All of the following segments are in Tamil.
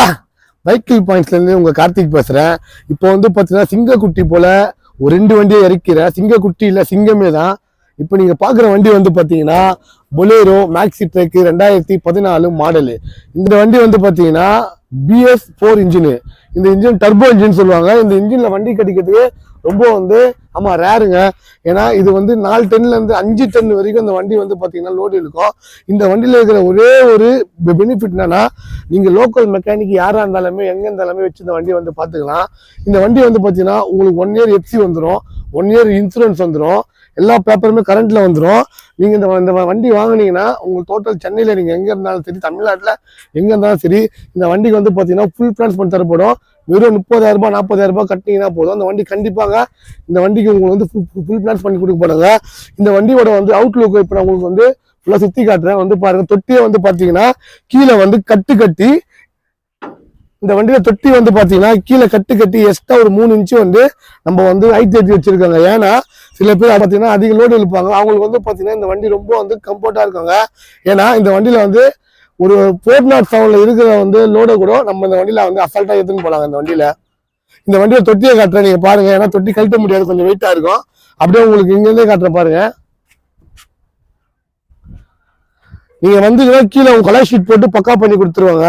அப்பா வைக்கிள் பாயிண்ட்ஸ்லேருந்து உங்கள் கார்த்திக் பேசுகிறேன் இப்போ வந்து பார்த்தீங்கன்னா சிங்கக்குட்டி போல் ஒரு ரெண்டு வண்டியை இறக்கிறேன் சிங்கக்குட்டி இல்லை சிங்கமே தான். இப்போ நீங்கள் பார்க்குற வண்டி வந்து பார்த்தீங்கன்னா பொலேரோ மேக்ஸி ட்ரெக்கு ரெண்டாயிரத்தி பதினாலு மாடலு இந்த வண்டி வந்து பார்த்தீங்கன்னா பிஎஸ் ஃபோர் இன்ஜினு இந்த இன்ஜின் டர்போ இன்ஜின் சொல்லுவாங்க. இந்த இன்ஜினில் வண்டி கட்டிக்கிறதுக்கு ரொம்ப வந்து ஆமாம் ரேருங்க ஏன்னா இது வந்து நாலு டென்லேருந்து அஞ்சு டன் வரைக்கும் இந்த வண்டி வந்து பார்த்தீங்கன்னா லோடு இருக்கும் இந்த வண்டியில் இருக்கிற ஒரே ஒரு பெனிஃபிட் என்னன்னா நீங்கள் லோக்கல் மெக்கானிக் யாராக இருந்தாலுமே எங்கே இருந்தாலுமே வச்சு இந்த வண்டியை வந்து பார்த்துக்கலாம் இந்த வண்டி வந்து பார்த்தீங்கன்னா உங்களுக்கு ஒன் இயர் எஃப்சி வந்துடும் ஒன் இயர் இன்சூரன்ஸ் வந்துடும் எல்லா பேப்பருமே கரண்ட்டில் வந்துடும் நீங்கள் இந்த இந்த வண்டி வாங்கினீங்கன்னா உங்கள் டோட்டல் சென்னையில் நீங்கள் எங்கே இருந்தாலும் சரி தமிழ்நாட்டில் எங்கே இருந்தாலும் சரி இந்த வண்டிக்கு வந்து பார்த்தீங்கன்னா ஃபுல் ஃபினான்ஸ் பண்ணி தரப்படும். வெறும் முப்பதாயிரம் நாற்பதாயிரரூபா கட்டினீங்கன்னா போதும். அந்த வண்டி கண்டிப்பாக இந்த வண்டிக்கு உங்களுக்கு வந்து ஃபுல் ஃபுல் ஃபினான்ஸ் பண்ணி கொடுக்க இந்த வண்டியோட வந்து அவுட்லுக் இப்போ நான் உங்களுக்கு வந்து ஃபுல்லாக சுற்றி காட்டுறேன். வந்து பாருங்கள் தொட்டியை வந்து பார்த்தீங்கன்னா கீழே வந்து கட்டு கட்டி இந்த வண்டியில தொட்டி வந்து பாத்தீங்கன்னா கீழே கட்டு கட்டி எக்ஸ்ட்ரா ஒரு மூணு இன்ச்சு வந்து நம்ம வந்து ஹைட் ஏற்றி வச்சிருக்காங்க. ஏன்னா சில பேர் பாத்தீங்கன்னா அதிக லோடு இழுப்பாங்க. அவங்களுக்கு வந்து பாத்தீங்கன்னா இந்த வண்டி ரொம்ப வந்து கம்ஃபர்ட்டா இருக்காங்க. ஏன்னா இந்த வண்டியில வந்து ஒரு ஃபோர் நாட் செவன்ல இருக்கிற வந்து லோடை கூட நம்ம இந்த வண்டியில வந்து அசால்ட்டா எடுத்துன்னு போலாங்க இந்த வண்டியில. இந்த வண்டியில தொட்டியை காட்டுறேன் நீங்க பாருங்க. ஏன்னா தொட்டி கழட்ட முடியாது. கொஞ்சம் வெயிட்டா இருக்கும். அப்படியே உங்களுக்கு இங்கேருந்தே காட்டுறேன் பாருங்க. நீங்க வந்து கீழே உங்க கலர் ஷீட் போட்டு பக்கா பண்ணி கொடுத்துருவாங்க.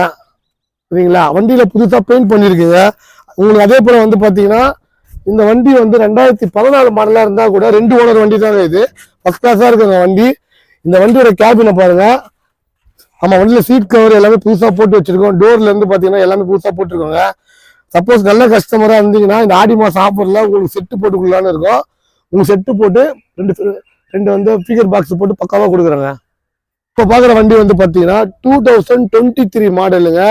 சரிங்களா? வண்டியில புதுசா பெயிண்ட் பண்ணிருக்கீங்க. உங்களுக்கு அதே போல வந்து பாத்தீங்கன்னா இந்த வண்டி வந்து ரெண்டாயிரத்தி பதினாலு மாடலா இருந்தா கூட ரெண்டு ஓனர் வண்டி தான் இது. ஃபர்ஸ்ட் கிளாஸா இருக்குங்க வண்டி. இந்த வண்டியோட கேபினை பாருங்க. ஆமா வண்டியில சீட் கவர் எல்லாமே புதுசா போட்டு வச்சிருக்கோம். டோர்ல இருந்து பாத்தீங்கன்னா எல்லாமே புதுசா போட்டிருக்கோங்க. சப்போஸ் நல்ல கஸ்டமரா இருந்தீங்கன்னா இந்த ஆடி மாசம் ஆஃபர்ல உங்களுக்கு செட்டு போட்டுக்கலான்னு இருக்கும். உங்களுக்கு செட்டு போட்டு ரெண்டு ரெண்டு வந்து ஃபிகர் பாக்ஸ் போட்டு பக்காவா கொடுக்குறாங்க. இப்போ பார்க்குற வண்டி வந்து பார்த்தீங்கன்னா டூ தௌசண்ட் டுவெண்ட்டி த்ரீ மாடலுங்க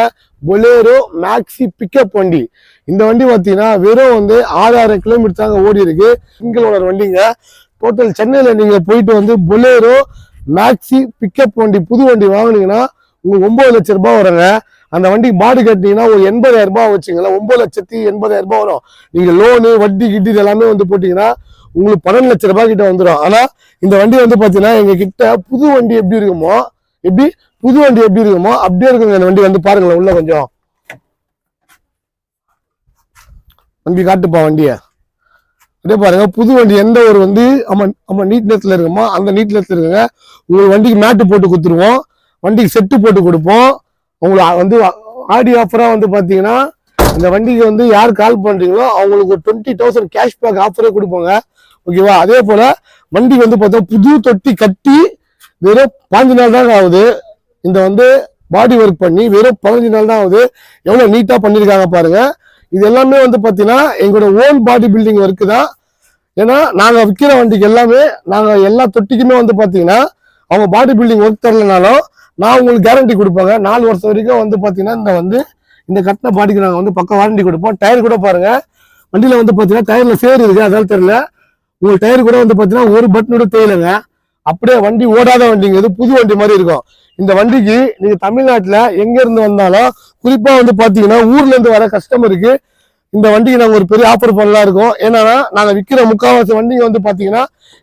பொலேரோ மேக்ஸி பிக்கப் வண்டி. இந்த வண்டி பார்த்தீங்கன்னா வெறும் வந்து ஆறாயிரம் கிலோமீட்டர் தாங்க ஓடி இருக்கு. சிங்கிள் ஓனர் வண்டிங்க. டோட்டல் சென்னையில் நீங்கள் போயிட்டு வந்து பொலேரோ மேக்ஸி பிக்கப் வண்டி புது வண்டி வாங்கினீங்கன்னா உங்களுக்கு ஒன்பது லட்ச ரூபாய் வருங்க. அந்த வண்டிக்கு மாடு கட்டினீங்கன்னா ஒரு எண்பதாயிரம் ரூபாய் வச்சுங்களேன் ஒன்பது லட்சத்தி எண்பதாயிரம் ரூபாய் வரும். நீங்கள் லோனு வட்டி கிட்டி இது எல்லாமே வந்து போட்டிங்கன்னா உங்களுக்கு பன்னெண்டு லட்ச ரூபாய் கிட்ட வந்துடும் ஆனால் இந்த வண்டி வந்து பார்த்தீங்கன்னா எங்க கிட்ட புது வண்டி எப்படி இருக்குமோ எப்படி? புது வண்டி எப்படி இருக்குமோ அப்படியே இருக்குங்க இந்த வண்டி. வந்து பாருங்களேன் உள்ள கொஞ்சம். வண்டி காட்டுப்பா வண்டிய. அப்படியே பாருங்க புது வண்டி. எந்த ஒரு வந்து ஆமா ஆமா நீட்னஸ்ல இருக்குமோ அந்த நீட்னஸ்ல இருக்குங்க. உங்களுக்கு வண்டிக்கு மேட்டு போட்டு கொடுத்துருவோம். வண்டிக்கு செட்டு போட்டு கொடுப்போம். உங்களுக்கு வந்து ஆடி ஆஃபரா வந்து பாத்தீங்கன்னா இந்த வண்டிக்கு வந்து யார் கால் பண்றீங்களோ அவங்களுக்கு ஒரு டுவெண்ட்டி தௌசண்ட் கேஷ்பேக் ஆஃபரே கொடுப்போங்க. ஓகேவா அதே போல வண்டிக்கு வந்து பார்த்தா புது தொட்டி கட்டி வெறும் பாஞ்சு நாள் தான் ஆகுது. இந்த வந்து பாடி ஒர்க் பண்ணி வெறும் பதினஞ்சு நாள் தான் ஆகுது. எவ்வளவு நீட்டா பண்ணியிருக்காங்க பாருங்க. இது எல்லாமே வந்து பாத்தீங்கன்னா எங்களோட ஓன் பாடி பில்டிங் ஒர்க்கு தான். ஏன்னா நாங்க விற்கிற வண்டிக்கு எல்லாமே நாங்க எல்லா தொட்டிக்குமே வந்து பாத்தீங்கன்னா அவங்க பாடி பில்டிங் ஒர்க் தரலனாலும் நான் உங்களுக்கு கேரண்டி கொடுப்பாங்க. நாலு வருஷம் வரைக்கும் வந்து பாத்தீங்கன்னா இந்த வந்து இந்த கட்டின பாடிக்கு நாங்கள் வந்து பக்கம் வாரண்டி கொடுப்போம். டயர் கூட பாருங்க. வண்டியில வந்து பாத்தீங்கன்னா டயர்ல சேர் இருக்கு. அதால தெரியல. உங்கள் டயர் கூட வந்து பாத்தீங்கன்னா ஒரு பட்டனோட தேயிலங்க. அப்படியே வண்டி ஓடாத வண்டிங்க. இது புது வண்டி மாதிரி இருக்கும். இந்த வண்டிக்கு நீங்க தமிழ்நாட்டுல எங்க இருந்து வந்தாலும் குறிப்பா வந்து பாத்தீங்கன்னா ஊர்ல இருந்து வர கஸ்டமருக்கு இந்த வண்டிக்கு நாங்க ஒரு பெரிய ஆஃபர் பண்ணலாம் இருக்கோம். ஏன்னா நாங்க விற்கிற முக்கால்வாசி வண்டிங்க வந்து பாத்தீங்கன்னா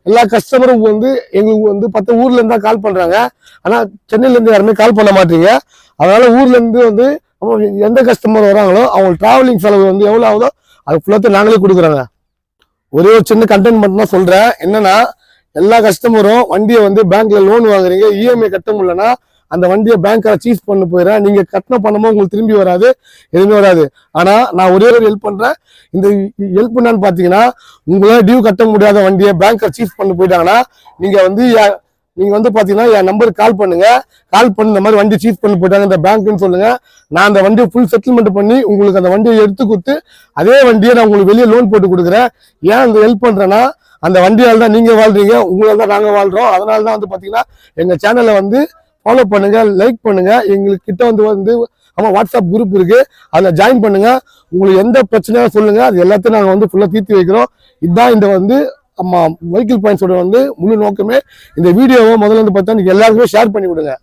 எல்லா கஸ்டமரும் வந்து எங்களுக்கு வந்து பத்து ஊர்ல இருந்தா கால் பண்றாங்க. ஆனா சென்னையில இருந்து யாருமே கால் பண்ண மாட்டீங்க. அதனால ஊர்ல இருந்து வந்து அவங்க எந்த கஸ்டமர் வராங்களோ அவங்க டிராவலிங் செலவு வந்து எவ்வளவு ஆகுதோ அது ஃபுல்லாத்தையும் நாங்களே கொடுக்குறோங்க. ஒரே ஒரு சின்ன கண்டென்ட் மட்டும் தான் சொல்றேன். என்னன்னா எல்லா கஸ்டமரும் வண்டியை வந்து பேங்க்ல லோன் வாங்குறீங்க இஎம்ஐ கட்ட முடியலன்னா அந்த வண்டியை பேங்க்ல சீஸ் பண்ண போயிடுறேன். நீங்க கட்டின பணமும் உங்களுக்கு திரும்பி வராது எதுவுமே வராது. ஆனா நான் ஒரே ஒரு ஹெல்ப் பண்றேன். இந்த ஹெல்ப் என்னன்னு பாத்தீங்கன்னா உங்களால டியூ கட்ட முடியாத வண்டியை பேங்க்ல சீஸ் பண்ணி போயிட்டாங்கன்னா நீங்க வந்து யா- நீங்க வந்து பாத்தீங்கன்னா என் நம்பருக்கு கால் பண்ணுங்க. கால் பண்ணி இந்த மாதிரி வண்டி சீஸ் பண்ணி போயிட்டாங்க இந்த பேங்க்னு சொல்லுங்க. நான் அந்த வண்டியை ஃபுல் செட்டில்மெண்ட் பண்ணி உங்களுக்கு அந்த வண்டியை எடுத்து கொடுத்து அதே வண்டியை நான் உங்களுக்கு வெளியே லோன் போட்டு கொடுக்குறேன். ஏன் அந்த ஹெல்ப் பண்றேன்னா அந்த வண்டியால் தான் நீங்கள் வாழ்றீங்க உங்களால் தான் நாங்கள் வாழ்கிறோம் அதனால தான் வந்து பார்த்தீங்கன்னா எங்கள் சேனலை வந்து ஃபாலோ பண்ணுங்கள் லைக் பண்ணுங்கள் எங்களுக்கு கிட்ட வந்து வந்து ஆமாம் வாட்ஸ்அப் குரூப் இருக்குது அதில் ஜாயின் பண்ணுங்கள் உங்களுக்கு எந்த பிரச்சனையும் சொல்லுங்கள் அது எல்லாத்தையும் நாங்கள் வந்து ஃபுல்லாக தீர்த்து வைக்கிறோம். இதுதான் இந்த வந்து ஆமாம் வெஹிக்கிள் பாயிண்ட்ஸோட வந்து முழு நோக்கமே. இந்த வீடியோவை முதல்ல வந்து பார்த்தா நீங்கள் எல்லாருக்குமே ஷேர் பண்ணி விடுங்க.